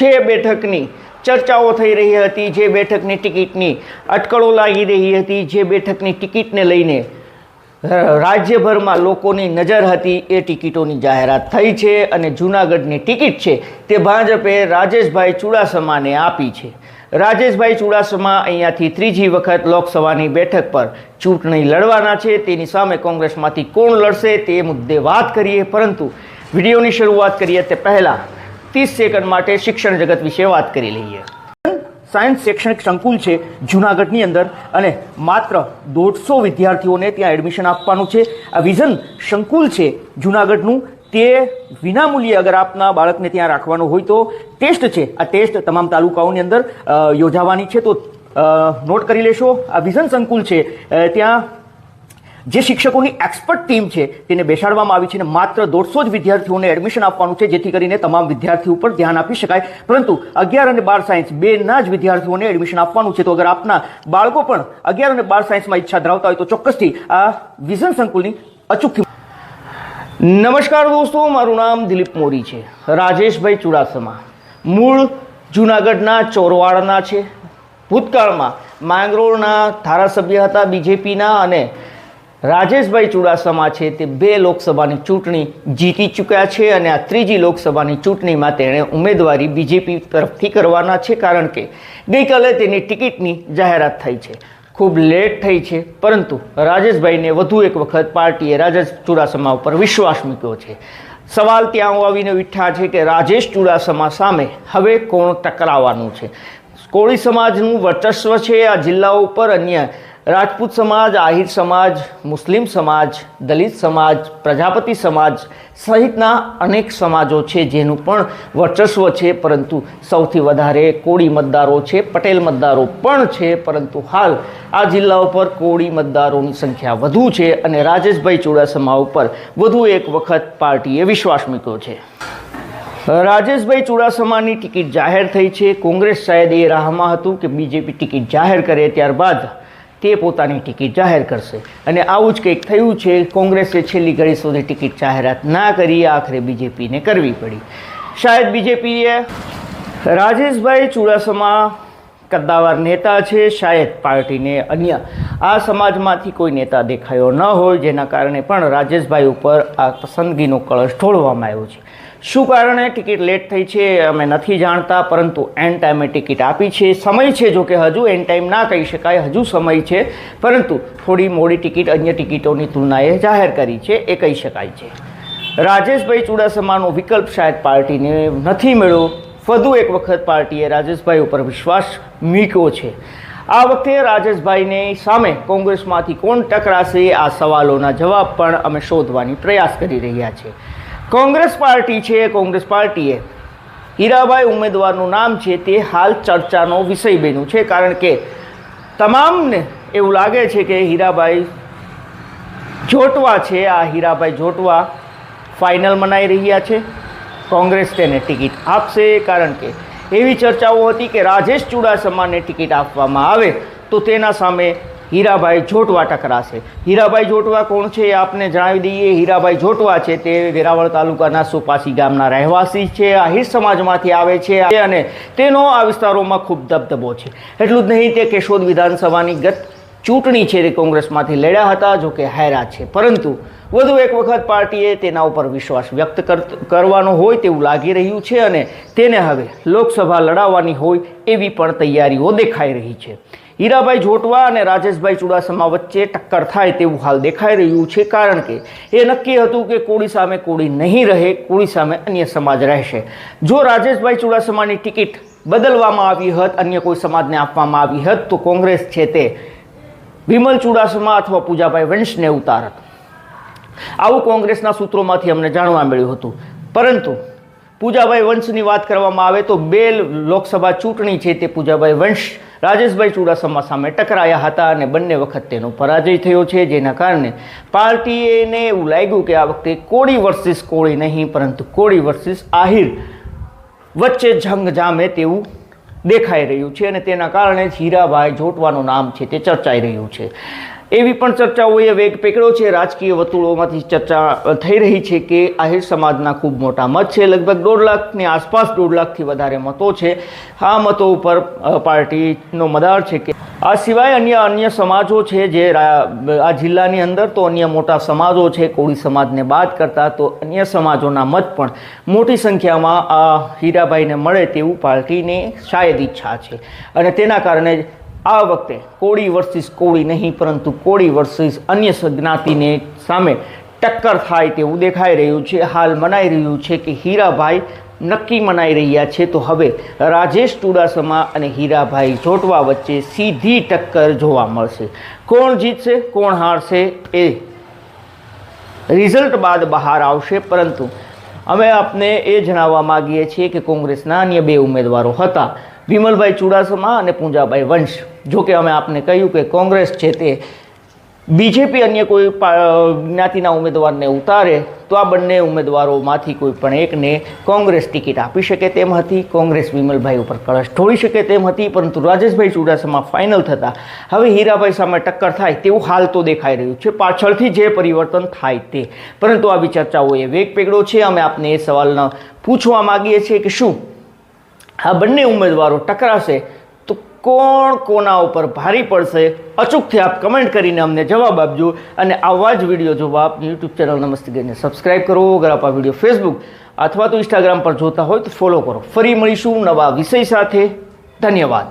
જે બેઠકની? ચર્ચાઓ થઈ રહી હતી જે બેઠકની ટિકિટની. અટકળો લાગી રહી હતી જે બેઠકની ટિકિટને લઈને. રાજ્યભરમાં લોકોની નજર હતી એ ટિકિટોની જાહેરાત થઈ છે અને જૂનાગઢની ટિકિટ છે તે ભાજપે રાજેશભાઈ ચુડાસમાને આપી છે. રાજેશભાઈ ચુડાસમા અહીંયાથી ત્રીજી વખત લોકસભાની બેઠક પર ચૂંટણી લડવાના છે. તેની સામે કોંગ્રેસમાંથી કોણ લડશે તે મુદ્દે વાત કરીએ, પરંતુ વિડીયોની શરૂઆત કરીએ તે પહેલાં ત્રીસ સેકન્ડ માટે શિક્ષણ જગત વિશે વાત કરી લઈએ. સાયન્સ શૈક્ષણિક સંકુલ છે જૂનાગઢની અંદર અને માત્ર દોઢસો વિદ્યાર્થીઓને ત્યાં એડમિશન આપવાનું છે. આ વિઝન સંકુલ છે જૂનાગઢનું. તે વિનામૂલ્યે અગર આપના બાળકને ત્યાં રાખવાનું હોય તો ટેસ્ટ છે. આ ટેસ્ટ તમામ તાલુકાઓની અંદર યોજાવાની છે. તો નોટ કરી લેશો. આ વિઝન સંકુલ છે. ત્યાં જે શિક્ષકોની એક્સપર્ટ ટીમ છે, તેને બેસાડવામાં આવી છે અને માત્ર દોઢસો જ વિદ્યાર્થીઓને એડમિશન આપવાનું છે, જેથી કરીને તમામ વિદ્યાર્થીઓ પર ધ્યાન આપી શકાય. પરંતુ અગિયાર અને બાર સાયન્સ બેના જ વિદ્યાર્થીઓને એડમિશન આપવાનું છે. તો અગર આપના બાળકો પણ અગિયાર અને બાર સાયન્સમાં ઈચ્છા ધરાવતા હોય તો ચોક્કસથી આ વિઝન સંકુલની અચૂક નમસ્કાર દોસ્તો, મારું નામ દિલીપ મોરી છે. રાજેશભાઈ ચુડાસમા. મૂળ જૂનાગઢના ચોરવાડના છે. ભૂતકાળમાં માંગરોળના ધારાસભ્ય હતા, બીજેપીના અને રાજેશભાઈ ચુડાસમા છે તે બે લોકસભાની ચૂંટણી જીતી ચૂક્યા છે અને આ ત્રીજી લોકસભાની ચૂંટણીમાં તેણે ઉમેદવારી બીજેપી તરફથી કરવાના છે કારણ કે ગઈકાલે તેની ટિકિટની જાહેરાત થઈ છે. ખૂબ લેટ થઈ છે, પરંતુ રાજેશભાઈને વધુ એક વખત પાર્ટીએ રાજેશ ચુડાસમા ઉપર વિશ્વાસ મૂક્યો છે. સવાલ ત્યાં આવીને વિઠ્ઠા છે કે રાજેશ ચુડાસમા સામે હવે કોણ ટકરાવવાનું છે? કોળી સમાજનું વર્ચસ્વ છે આ જિલ્લાઓ ઉપર, અન્ય રાજપૂત સમાજ, આહિર સમાજ, મુસ્લિમ સમાજ, દલિત સમાજ, પ્રજાપતિ સમાજ સહિતના અનેક સમાજો છે જેનું પણ વર્ચસ્વ છે, પરંતુ સૌથી વધારે કોળી મતદારો છે, પટેલ મતદારો પણ છે, પરંતુ હાલ આ જિલ્લા ઉપર કોળી મતદારોની સંખ્યા વધુ છે અને રાજેશભાઈ ચુડાસમા ઉપર વધુ એક વખત પાર્ટીએ વિશ્વાસ મૂક્યો છે. રાજેશભાઈ ચુડાસમાની ટિકિટ જાહેર થઈ છે. કોંગ્રેસ શાયદ એ રાહમાં હતું કે બીજેપી ટિકિટ જાહેર કરે ત્યારબાદ તે પોતાની ટિકિટ જાહેર કરશે. અને આવું જ કંઈક થયું છે, કોંગ્રેસે છેલ્લી ઘડી સુધી ટિકિટ જાહેરાત ના કરી, આખરે બીજેપીને કરવી પડી. શાયદ બીજેપીએ રાજેશભાઈ ચુડાસમા કદ્દાવાર નેતા છે, શાયદ પાર્ટીને અન્ય આ સમાજમાંથી કોઈ નેતા દેખાયો ન હોય, જેના કારણે પણ રાજેશભાઈ ઉપર આ પસંદગીનો કળશ ઢોળવામાં આવ્યો છે. શું કારણે ટિકિટ લેટ થઈ છે અમે નથી જાણતા, પરંતુ એન ટાઈમે ટિકિટ આપી છે. સમય છે જો કે હજુ એન ટાઈમ ના કહી શકાય, હજુ સમય છે. પરંતુ થોડી મોડી ટિકિટ અન્ય ટિકિટોની તુલનાએ જાહેર કરી છે, એ કહી શકાય છે. રાજેશભાઈ ચુડાસમાનો વિકલ્પ શાયદ પાર્ટીને નથી મળ્યો. વધુ એક વખત પાર્ટીએ રાજેશભાઈ ઉપર વિશ્વાસ મૂક્યો છે. આ વખતે રાજેશભાઈને સામે કોંગ્રેસમાંથી કોણ ટકરાશે, આ સવાલોના જવાબ પણ અમે શોધવાની પ્રયાસ કરી રહ્યા છીએ. કોંગ્રેસ પાર્ટી છે, કોંગ્રેસ પાર્ટીએ હીરાભાઈ ઉમેદવારનું નામ છે તે હાલ ચર્ચાનો વિષય બન્યું છે, કારણ કે તમામને એવું લાગે છે કે હીરાભાઈ જોટવા છે, આ હીરાભાઈ જોટવા ફાઇનલ મનાઈ રહ્યા છે. કોંગ્રેસ તેને ટિકિટ આપશે, કારણ કે એવી ચર્ચાઓ હતી કે રાજેશ ચુડાસમાને ટિકિટ આપવામાં આવે તો તેના સામે હીરાભાઈ જોટવા ટકરાશે. હીરાભાઈ જોટવા કોણ છે એ આપને જણાવી દઈએ. હીરાભાઈ જોટવા છે તે વેરાવળ તાલુકાના સોપાસી ગામના રહેવાસી છે. આહિર સમાજમાંથી આવે છે અને તેનો આ વિસ્તારોમાં ખૂબ દબદબો છે. એટલું જ નહીં, તે કેશોદ વિધાનસભાની ગત ચૂંટણી છે તે કોંગ્રેસમાંથી લડ્યા હતા, જો કે હાર્યા છે. પરંતુ વધુ એક વખત પાર્ટીએ તેના ઉપર વિશ્વાસ વ્યક્ત કર- કરવાનો હોય તેવું લાગી રહ્યું છે અને તેને હવે લોકસભા લડાવવાની હોય એવી પણ તૈયારીઓ દેખાઈ રહી છે. હીરાભાઈ જોટવા અને રાજેશભાઈ ચુડાસમા વચ્ચે ટક્કર થાય તેવું હાલ દેખાઈ રહ્યું છે, કારણ કે એ નક્કી હતું કે કોળી સામે કોળી નહીં રહે, કોળી સામે અન્ય સમાજ રહેશે. જો રાજેશભાઈ ચુડાસમાની ટિકિટ બદલવામાં આવી હોત, અન્ય કોઈ સમાજને આપવામાં આવી હોત, તો કોંગ્રેસ છે તે વિમલ ચુડાસમા અથવા પૂજાભાઈ વંશને ઉતારત. આવું કોંગ્રેસના સૂત્રોમાંથી અમને જાણવા મળ્યું હતું. પરંતુ પૂજાભાઈ વંશની વાત કરવામાં આવે તો બે લોકસભા ચૂંટણી છે તે પૂજાભાઈ વંશ, રાજેશભાઈ ચુડાસમા સામે ટકરાયા હતા અને બંને વખત તેનો પરાજય થયો છે, જેના કારણે પાર્ટીને એવું લાગ્યું કે આ વખતે કોળી વર્સિસ કોળી નહીં, પરંતુ કોળી વર્સિસ આહિર વચ્ચે જંગ જામે તેવું દેખાઈ રહ્યું છે અને તેના કારણે હીરાભાઈ જોટવાનું નામ છે તે ચર્ચાઈ રહ્યું છે. એવી પણ ચર્ચાઓએ વેગ પકડ્યો છે. રાજકીય વર્તુળોમાંથી ચર્ચા થઈ રહી છે કે આહિર સમાજના ખૂબ મોટા મત છે. લગભગ દોઢ લાખની આસપાસ દોઢ લાખથી વધારે મતો છે. આ મતો ઉપર પાર્ટીનો મદાર છે કે આ સિવાય અન્ય અન્ય સમાજો છે જે આ જિલ્લાની અંદર તો અન્ય મોટા સમાજો છે. કોળી સમાજને બાદ કરતા તો અન્ય સમાજોના મત પણ મોટી સંખ્યામાં આ હીરાભાઈને મળે તેવું પાર્ટીની શાયદ ઈચ્છા છે. અને તેના કારણે આ વખતે કોળી વર્સિસ કોળી નહીં, પરંતુ કોળી વર્સિસ અન્ય જ્ઞાતિને સામે ટક્કર થાય તેવું દેખાઈ રહ્યું છે. હાલ મનાઈ રહ્યું છે કે હીરાભાઈ નક્કી મનાઈ રહ્યા છે. તો હવે રાજેશ ચુડાસમા અને હીરાભાઈ જોટવા વચ્ચે સીધી ટક્કર જોવા મળશે. કોણ જીતશે, કોણ હારશે એ રિઝલ્ટ બાદ બહાર આવશે. પરંતુ અમે આપને એ જણાવવા માગીએ છીએ કે કોંગ્રેસના અન્ય બે ઉમેદવારો હતા. વિમલભાઈ ચુડાસમા અને પૂંજાભાઈ વંશ. જો કે અમે આપને કહ્યું કે કોંગ્રેસ છે તે બીજેપી અન્ય કોઈ જ્ઞાતિના ઉમેદવારને ઉતારે, તો આ બંને ઉમેદવારોમાંથી કોઈ પણ એકને કોંગ્રેસ ટિકિટ આપી શકે તેમ હતી. કોંગ્રેસ વિમલભાઈ ઉપર કળશ ઢોળી શકે તેમ હતી, પરંતુ રાજેશભાઈ ચુડાસમા ફાઇનલ થતાં. હવે હીરાભાઈ સામે ટક્કર થાય તેવું હાલ તો દેખાઈ રહ્યું છે. પાછળથી જે પરિવર્તન થાય તે. પરંતુ આવી ચર્ચાઓએ વેગ પેગડો છે. અમે આપને એ સવાલનો પૂછવા માગીએ છીએ કે શું આ બંને ઉમેદવારો ટકરાશે? કોણ કોના ઉપર ભારી પડશે, અચૂકથી આપ કમેન્ટ કરીને અમને જવાબ આપજો. અને આવા જ વીડિયો જોવા આપની યુટ્યુબ ચેનલ નમસ્તે કરીને સબસ્ક્રાઇબ કરો. અગર આપ આ વીડિયો ફેસબુક અથવા તો ઇન્સ્ટાગ્રામ પર જોતા હોય તો ફોલો કરો. ફરી મળીશું નવા વિષય સાથે. ધન્યવાદ.